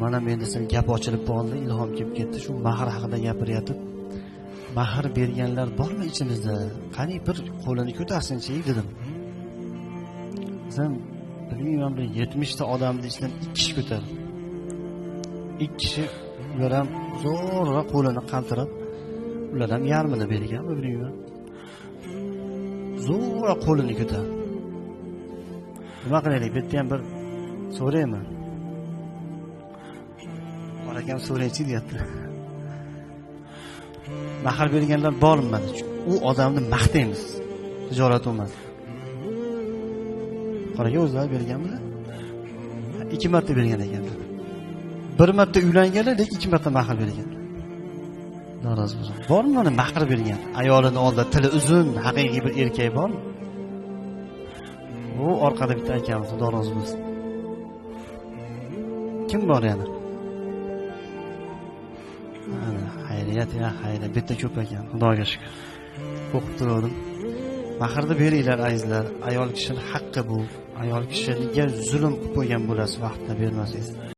mana menda sen gap ochilib qoldi ilhom kelib ketdi shu mahr haqida gapiryotib. Mahr berganlar bormi ichimizda? Qani bir qo'lini ko'tarsinchi dedim. Sen bilmayman bir yetmishta odamni ichidan ikki kishi ko'tardi ikki kishi ular ham zo'rg'a qo'lini qaltirib ular ham yarmini berganmi bilmayman. Zo'rg'a qo'lini ko'tardi nima qilaylik bu yerda ham bir so'rayman akam so'raychi deyapti. Mahr berganlar bormi mana u odamni maqtaymiz tijorat emas qora o'zlari berganmilar ikki marta bergan ekanlar bir marta uylanganlar lekin ikki marta mahr bergan. Norozi bo'lsin bormi mana mahr bergan? Ayolini oldida tili uzun haqiqiy bir erkak bormi? U orqada bitta akamiz xudo rozi bo'lsin. Kim bor yana? Xayriyat ya xayriyat. Bitta ko'p ekan xudoga shukur o'qib turgandim mahrni beringlar azizlar. Ayol kishini haqqi bu. Ayol kishiga zulm qilib qo'ygan bo'lasiz vaqtida bermasangiz.